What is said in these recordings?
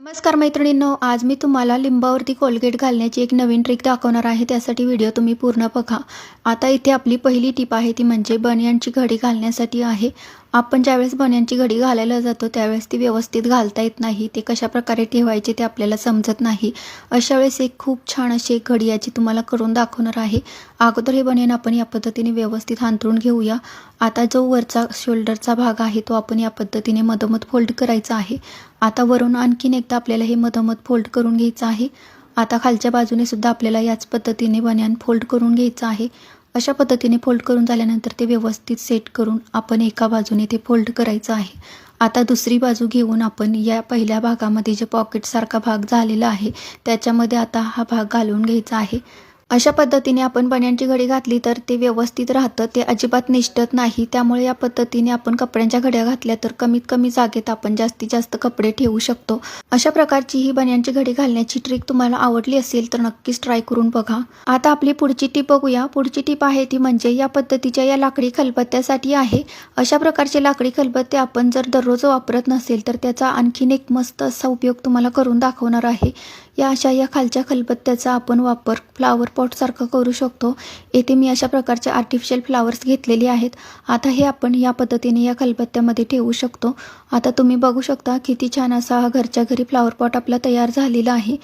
नमस्कार मैत्रिणींनो आज मी तुम्हाला लिंबावरती कोलगेट घालण्याची एक नवीन ट्रिक दाखवणार आहे. त्यासाठी व्हिडिओ तुम्ही पूर्ण बघा. आता इथे आपली पहिली टीप आहे ती म्हणजे बनियनची घडी घालण्यासाठी आहे. आपण ज्यावेळेस बन्यांची घडी घालायला जातो त्यावेळेस ती व्यवस्थित घालता येत नाही. ते कशा प्रकारे ठेवायचे ते आपल्याला समजत नाही. अशा वेळेस एक खूप छान अशी एक घडी याची तुम्हाला करून दाखवणार आहे. अगोदर हे बनियन आपण या पद्धतीने व्यवस्थित हांतरून घेऊया. आता जो वरचा शोल्डरचा भाग आहे तो आपण या पद्धतीने मधोमध फोल्ड करायचा आहे. आता वरून आणखीन एकदा आपल्याला हे मधोमध फोल्ड करून घ्यायचं आहे. आता खालच्या बाजूने सुद्धा आपल्याला याच पद्धतीने बनियान फोल्ड करून घ्यायचं आहे. अशा पद्धतीने फोल्ड करून झाल्यानंतर ते व्यवस्थित सेट करून आपण एका बाजूने ते फोल्ड करायचं आहे. आता दुसरी बाजू घेऊन आपण या पहिल्या भागामध्ये जे पॉकेटसारखा भाग झालेला आहे त्याच्यामध्ये आता हा भाग घालून घ्यायचा आहे. अशा पद्धतीने आपण बन्यांची घडी घातली तर ते व्यवस्थित राहतं ते अजिबात निष्ठत नाही. त्यामुळे या पद्धतीने आपण कपड्यांच्या घड्या घातल्या तर कमीत कमी जागेत आपण जास्तीत जास्त कपडे ठेवू शकतो. अशा प्रकारची ही बन्यांची घडी घालण्याची ट्रिक तुम्हाला आवडली असेल तर नक्कीच ट्राय करून बघा. आता आपली पुढची टीप बघूया. पुढची टीप आहे ती म्हणजे या पद्धतीच्या या लाकडी खलबत्त्यासाठी आहे. अशा प्रकारचे लाकडी खलबत्ते आपण जर दररोज वापरत नसेल तर त्याचा आणखीन एक मस्त असा उपयोग तुम्हाला करून दाखवणार आहे. या अशा या खालच्या खलबत्त्याचा आपण वापर फ्लावर पॉटसारखं करू शकतो. येथे मी अशा प्रकारचे आर्टिफिशियल फ्लावर्स घेतलेले आहेत. आता हे आपण या पद्धतीने या खलबत्त्यामध्ये ठेवू शकतो. आता तुम्ही बघू शकता किती छान असा हा घरच्या घरी फ्लावर पॉट आपला तयार झालेला आहे.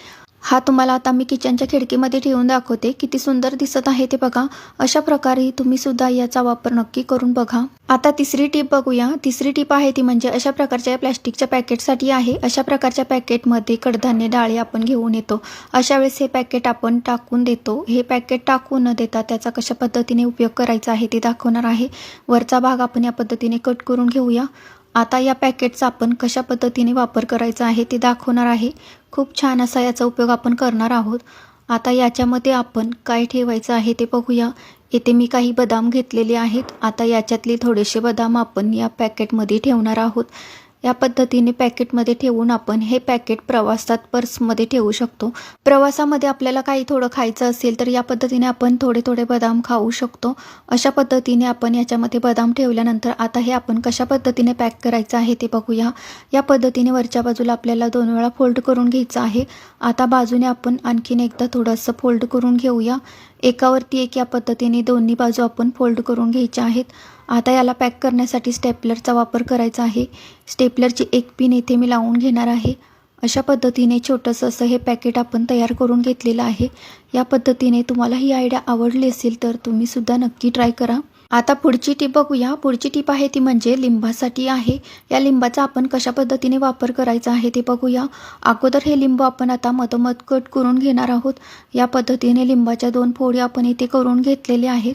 हा तुम्हाला आता मी किचनच्या खिडकीमध्ये ठेवून दाखवते. किती सुंदर दिसत आहे ते बघा. अशा प्रकारे तुम्ही सुद्धा याचा वापर नक्की करून बघा. आता तिसरी टीप बघूया. तिसरी टीप आहे ती म्हणजे अशा प्रकारच्या प्लॅस्टिकच्या पॅकेटसाठी आहे. अशा प्रकारच्या पॅकेटमध्ये कडधान्य डाळी आपण घेऊन येतो. अशा वेळेस हे पॅकेट आपण टाकून देतो. हे पॅकेट टाकून न देता त्याचा कशा पद्धतीने उपयोग करायचा आहे ते दाखवणार आहे. वरचा भाग आपण या पद्धतीने कट करून घेऊया. आता या पॅकेटचा आपण कशा पद्धतीने वापर करायचा आहे ते दाखवणार आहे. खूप छान असा याचा उपयोग आपण करणार आहोत. आता याच्यामध्ये आपण काय ठेवायचं आहे ते बघूया. येथे मी काही बदाम घेतलेले आहेत. आता याच्यातले थोडेसे बदाम आपण या पॅकेटमध्ये ठेवणार आहोत. या पद्धतीने पॅकेटमध्ये ठेवून आपण हे पॅकेट प्रवासात पर्समध्ये ठेवू शकतो. प्रवासामध्ये आपल्याला काही थोडं खायचं असेल तर या पद्धतीने आपण थोडे थोडे बदाम खाऊ शकतो. अशा पद्धतीने आपण याच्यामध्ये बदाम ठेवल्यानंतर आता हे आपण कशा पद्धतीने पॅक करायचं आहे ते बघूया. या पद्धतीने वरच्या बाजूला आपल्याला दोन वेळा फोल्ड करून घ्यायचं आहे. आता बाजूने आपण आणखीन एकदा थोडंसं फोल्ड करून घेऊया. एकावरती एक या पद्धतीने दोन्ही बाजू आपण फोल्ड करून घ्यायच्या आहेत. आता याला पॅक करण्यासाठी स्टेपलरचा वापर करायचा आहे. स्टेपलरची एक पिन इथे मी लावून घेणार आहे. अशा पद्धतीने छोटंसं असं हे पॅकेट आपण तयार करून घेतलेलं आहे. या पद्धतीने तुम्हाला ही आयडिया आवडली असेल तर तुम्ही सुद्धा नक्की ट्राय करा. आता पुढची टीप बघूया. पुढची टीप आहे ती म्हणजे लिंबासाठी आहे. या लिंबाचा आपण कशा पद्धतीने वापर करायचा आहे ते बघूया. अगोदर हे लिंबू आपण आता मधोमध कट करून घेणार आहोत. या पद्धतीने लिंबाच्या दोन फोडी आपण इथे करून घेतलेले आहेत.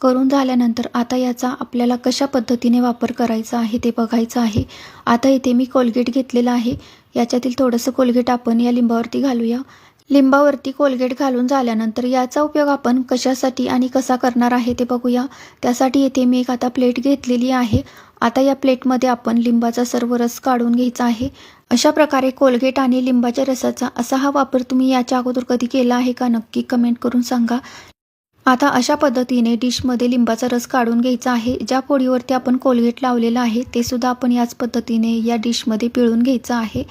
करून झाल्यानंतर आता याचा आपल्याला कशा पद्धतीने वापर करायचा आहे ते बघायचं आहे. आता इथे मी कोलगेट घेतलेला आहे. याच्यातील थोडंसं कोलगेट आपण या लिंबावरती घालूया. लिंबावरती कोलगेट घालून झाल्यानंतर याचा उपयोग आपण कशासाठी आणि कसा करणार आहे ते बघूया. त्यासाठी येथे मी एक आता प्लेट घेतलेली आहे. आता या प्लेटमध्ये आपण लिंबाचा सर्व रस काढून घ्यायचा आहे. अशा प्रकारे कोलगेट आणि लिंबाच्या रसाचा असा हा वापर तुम्ही याच्या अगोदर कधी केला आहे का नक्की कमेंट करून सांगा. आता अशा पद्धतीने डिशमध्ये लिंबाचा रस काढून घ्यायचा आहे. ज्या पोळीवरती आपण कोलगेट लावलेलं आहे ते सुद्धा आपण याच पद्धतीने या डिशमध्ये पिळून घ्यायचं आहे.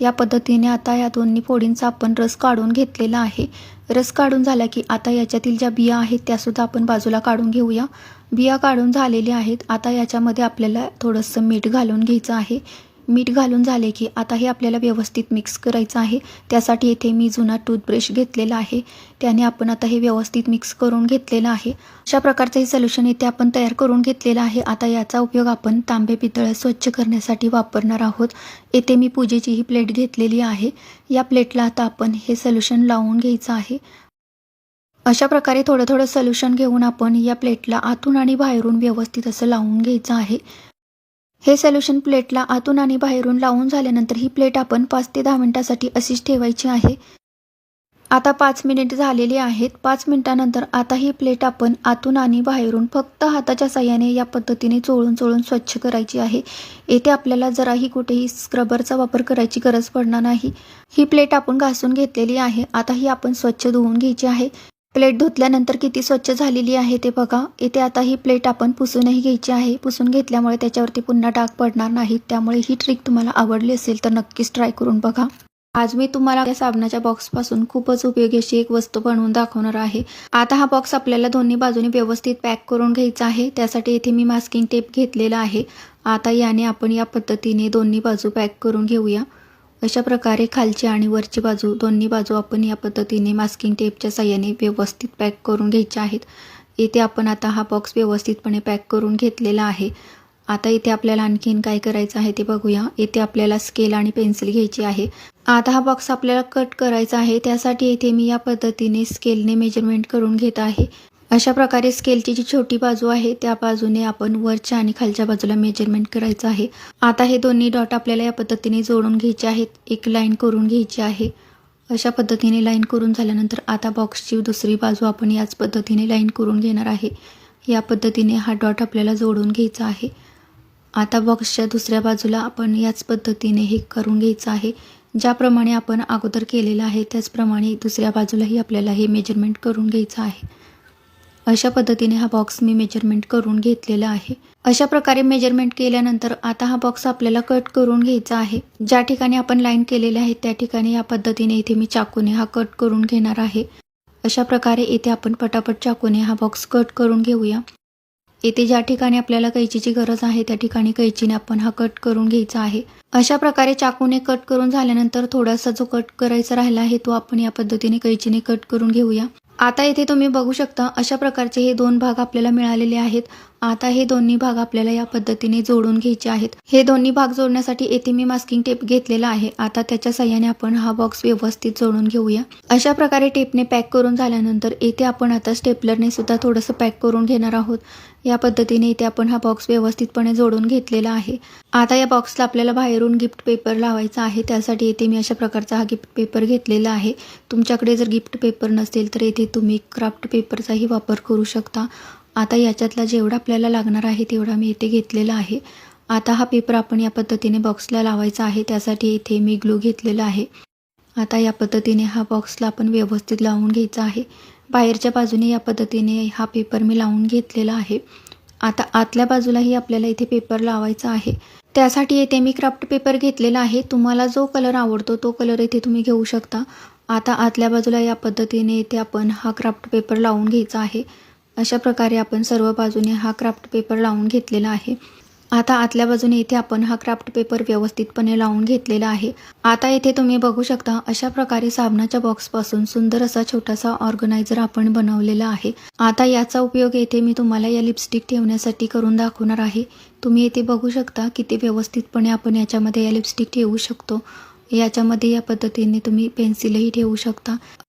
या पद्धतीने आता या दोन्ही फोडींचा आपण रस काढून घेतलेला आहे. रस काढून झाला की आता याच्यातील ज्या बिया आहेत त्यासुद्धा आपण बाजूला काढून घेऊया. बिया काढून झालेल्या आहेत. आता याच्यामध्ये आपल्याला थोडंसं मीठ घालून घ्यायचं आहे. मीठ घालून झाले की आता हे आपल्याला व्यवस्थित मिक्स करायचं आहे. त्यासाठी येथे मी जुना टूथब्रश घेतलेला आहे. त्याने आपण आता हे व्यवस्थित मिक्स करून घेतलेलं आहे. अशा प्रकारचं हे सोल्युशन इथे आपण तयार करून घेतलेलं आहे. आता याचा उपयोग आपण तांबे पितळ स्वच्छ करण्यासाठी वापरणार आहोत. येथे मी पूजेची ही प्लेट घेतलेली आहे. या प्लेटला आता आपण हे सोल्युशन लावून घ्यायचं आहे. अशा प्रकारे थोडं थोडं सोल्युशन घेऊन आपण या प्लेटला आतून आणि बाहेरून व्यवस्थित असं लावून घ्यायचं आहे. हे सोल्युशन प्लेटला आतून आणि बाहेरून लावून झाल्यानंतर ही प्लेट आपण पाच ते दहा मिनिटासाठी अशीच ठेवायची आहे. आता पाच मिनिट झालेली आहेत. पाच मिनिटानंतर आता ही प्लेट आपण आतून आणि बाहेरून फक्त हाताच्या साह्याने या पद्धतीने चोळून चोळून स्वच्छ करायची आहे. येथे आपल्याला जराही कुठेही स्क्रबरचा वापर करायची गरज पडणार नाही. ही प्लेट आपण घासून घेतलेली आहे. आता ही आपण स्वच्छ धुवून घ्यायची आहे. प्लेट धुतल्यानंतर किती स्वच्छ झालेली आहे ते बघा. इथे आता ही प्लेट आपण पुसूनही घ्यायची आहे. पुसून घेतल्यामुळे त्याच्यावरती पुन्हा डाग पडणार नाहीत. त्यामुळे ही ट्रिक तुम्हाला आवडली असेल तर नक्कीच ट्राय करून बघा. आज मी तुम्हाला या साबणाच्या बॉक्सपासून खूपच उपयोगी अशी एक वस्तू बनवून दाखवणार आहे. आता हा बॉक्स आपल्याला दोन्ही बाजूने व्यवस्थित पॅक करून घ्यायचा आहे. त्यासाठी इथे मी मास्किंग टेप घेतलेला आहे. आता याने आपण या पद्धतीने दोन्ही बाजू पॅक करून घेऊया. अशा प्रकारे खालची आणि वरची बाजू दोन्ही बाजू आपण या पद्धतीने मास्किंग टेपच्या साह्याने व्यवस्थित पॅक करून घ्यायच्या आहेत. इथे आपण आता हा बॉक्स व्यवस्थितपणे पॅक करून घेतलेला आहे. आता इथे आपल्याला आणखीन काय करायचं आहे ते बघूया. इथे आपल्याला स्केल आणि पेन्सिल घ्यायची आहे. आता हा बॉक्स आपल्याला कट करायचा आहे. त्यासाठी इथे मी या पद्धतीने स्केलने मेजरमेंट करून घेत आहे. अशा प्रकारे स्केलची जी छोटी बाजू आहे त्या बाजूने आपण वरच्या आणि खालच्या बाजूला मेजरमेंट करायचं आहे. आता हे दोन्ही डॉट आपल्याला या पद्धतीने जोडून घ्यायचे आहेत. एक लाईन करून घ्यायची आहे. अशा पद्धतीने लाईन करून झाल्यानंतर आता बॉक्सची दुसरी बाजू आपण याच पद्धतीने लाईन करून घेणार आहे. या पद्धतीने हा डॉट आपल्याला जोडून घ्यायचा आहे. आता बॉक्सच्या दुसऱ्या बाजूला आपण याच पद्धतीने हे करून घ्यायचं आहे. ज्याप्रमाणे आपण अगोदर केलेलं आहे त्याचप्रमाणे दुसऱ्या बाजूलाही आपल्याला हे मेजरमेंट करून घ्यायचं आहे. अशा पद्धतीने हा बॉक्स मी मेजरमेंट करून घेतलेला आहे. अशा प्रकारे मेजरमेंट केल्यानंतर आता हा बॉक्स आपल्याला कट करून घ्यायचा आहे. ज्या ठिकाणी आपण लाईन केलेले आहे त्या ठिकाणी या पद्धतीने इथे मी चाकूने हा कट करून घेणार आहे. अशा प्रकारे इथे आपण पटापट चाकूने हा बॉक्स कट करून घेऊया. येथे ज्या ठिकाणी आपल्याला कैचीची गरज आहे त्या ठिकाणी कैचीने आपण हा कट करून घ्यायचा आहे. अशा प्रकारे चाकूने कट करून झाल्यानंतर थोडासा जो कट करायचा राहिला आहे तो आपण या पद्धतीने कैचीने कट करून घेऊया. आता इथे तुम्ही बघू शकता अशा प्रकारचे हे दोन भाग आपल्याला मिळालेले आहेत. आता हे दोन्ही भाग आपल्याला या पद्धतीने जोडून घ्यायचे आहेत. हे दोन्ही भाग जोडण्यासाठी येथे मी मास्किंग टेप घेतलेला आहे. आता त्याच्या सहाय्याने आपण हा बॉक्स व्यवस्थित जोडून घेऊया. अशा प्रकारे टेपने पॅक करून झाल्यानंतर येथे आपण आता स्टेपलरने सुद्धा थोडंसं पॅक करून घेणार आहोत. या पद्धतीने इथे आपण हा बॉक्स व्यवस्थितपणे जोडून घेतलेला आहे. आता या बॉक्सला आपल्याला बाहेरून गिफ्ट पेपर लावायचा आहे. त्यासाठी इथे मी अशा प्रकारचा हा गिफ्ट पेपर घेतलेला आहे. तुमच्याकडे जर गिफ्ट पेपर नसेल तर इथे तुम्ही क्राफ्ट पेपरचाही वापर करू शकता. आता याच्यातला जेवढा आपल्याला लागणार आहे तेवढा मी इथे घेतलेला आहे. आता हा पेपर आपण या पद्धतीने बॉक्सला लावायचा आहे त्यासाठी इथे मी ग्लू घेतलेला आहे. आता या पद्धतीने हा बॉक्सला आपण व्यवस्थित लावून घ्यायचा आहे. बाहेरच्या बाजूने या पद्धतीने हा पेपर मी लावून घेतलेला आहे. आता आतल्या बाजूलाही आपल्याला इथे पेपर लावायचा आहे. त्यासाठी येथे मी क्राफ्ट पेपर घेतलेला आहे. तुम्हाला जो कलर आवडतो तो कलर इथे तुम्ही घेऊ शकता. आता आतल्या बाजूला या पद्धतीने इथे आपण हा क्राफ्ट पेपर लावून घ्यायचा आहे. अशा प्रकारे आपण सर्व बाजूने हा क्राफ्ट पेपर लावून घेतलेला आहे. आता आतल्या बाजूने इथे आपण हा क्राफ्ट पेपर व्यवस्थितपणे लावून घेतलेला आहे. आता इथे तुम्ही बघू शकता अशा प्रकारे साबणाच्या बॉक्सपासून सुंदर असा छोटासा ऑर्गनायझर आपण बनवलेला आहे. आता याचा उपयोग येथे मी तुम्हाला या लिपस्टिक ठेवण्यासाठी करून दाखवणार आहे. तुम्ही येथे बघू शकता किती व्यवस्थितपणे आपण याच्यामध्ये या लिपस्टिक ठेवू शकतो. याच्यामध्ये या पद्धतीने तुम्ही पेन्सिलही ठेवू शकता.